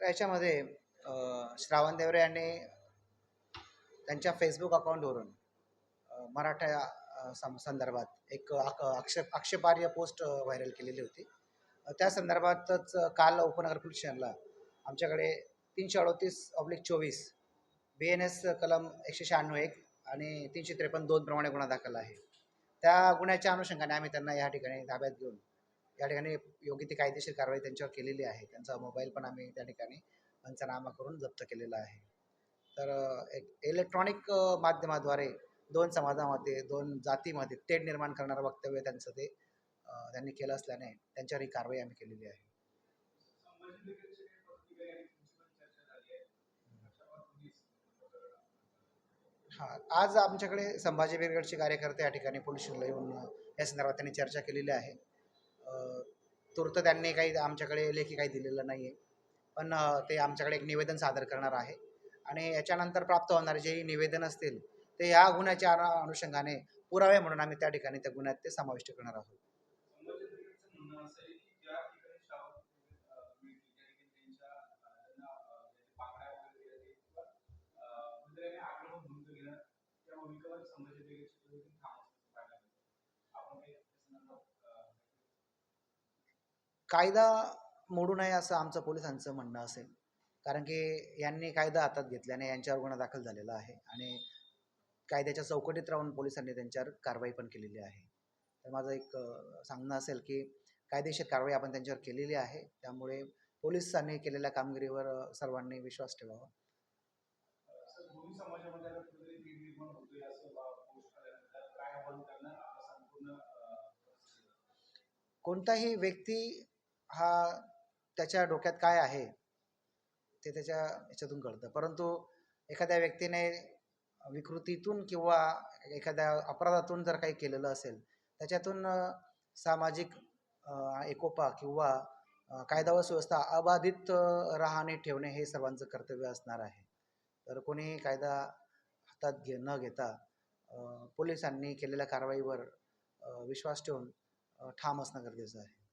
याच्यामध्ये श्रावण देवरे यांनी त्यांच्या फेसबुक अकाउंटवरून मराठा संदर्भात एक आक्षेप आक्षेपार्ह पोस्ट व्हायरल केलेली होती. त्या संदर्भातच काल उपनगर पोलीस स्टेशनला आमच्याकडे तीनशे अडोतीस ऑब्लिक चोवीस बी एन एस कलम एकशे शहाण्णव एक आणि तीनशे त्रेपन्न दोन प्रमाणे गुन्हा दाखल आहे. त्या गुन्ह्याच्या अनुषंगाने आम्ही त्यांना या ठिकाणी ताब्यात घेऊन या ठिकाणी योग्य ती कायदेशीर कारवाई त्यांच्यावर केलेली आहे. त्यांचा मोबाईल पण आम्ही त्या ठिकाणी पंचनामा करून जप्त केलेला आहे. तर एक इलेक्ट्रॉनिक माध्यमाद्वारे दोन समाजामध्ये दोन जातीमध्ये तेढ निर्माण करणारं वक्तव्य त्यांचं ते त्यांनी केलं असल्याने त्यांच्यावर ही कारवाई आम्ही केलेली आहे. हां आज आमच्याकडे संभाजी ब्रिगेडचे कार्यकर्ते या ठिकाणी पोलीस येऊन या संदर्भात त्यांनी चर्चा केलेली आहे. अ, तूर्त त्यांनी काही आमच्याकडे लेखी काही दिलेलं नाही आहे पण अ, ते आमच्याकडे एक निवेदन सादर करणार आहे. आणि याच्यानंतर प्राप्त होणारे जे निवेदन असतील ते ह्या गुन्ह्याच्या अनु- अनुषंगाने पुरावे म्हणून आम्ही त्या ठिकाणी त्या गुन्ह्यात ते समाविष्ट करणार आहोत. कायदा मोडू नये असं आमचं पोलिसांचं म्हणणं असेल. कारण की यांनी कायदा हातात घेतल्याने यांच्यावर गुन्हा दाखल झालेला आहे आणि कायद्याच्या चौकटीत राहून पोलिसांनी त्यांच्यावर कारवाई पण केलेली आहे. तर माझं एक सांगणं असेल की कायदेशीर कारवाई आपण त्यांच्यावर केलेली आहे. त्यामुळे पोलिसांनी केलेल्या कामगिरीवर सर्वांनी विश्वास ठेवावा. कोणताही व्यक्ती हा त्याच्या डोक्यात काय आहे ते त्याच्या याच्यातून कळतं. परंतु एखाद्या व्यक्तीने विकृतीतून किंवा एखाद्या अपराधातून जर काही केलेलं असेल त्याच्यातून सामाजिक एकोपा किंवा कायदा व सुव्यवस्था अबाधित राहणे ठेवणे हे सर्वांचं कर्तव्य असणार आहे. तर कोणी कायदा हातात घे न घेता पोलिसांनी केलेल्या कारवाईवर विश्वास ठेवून ठाम असणं गरजेचं आहे.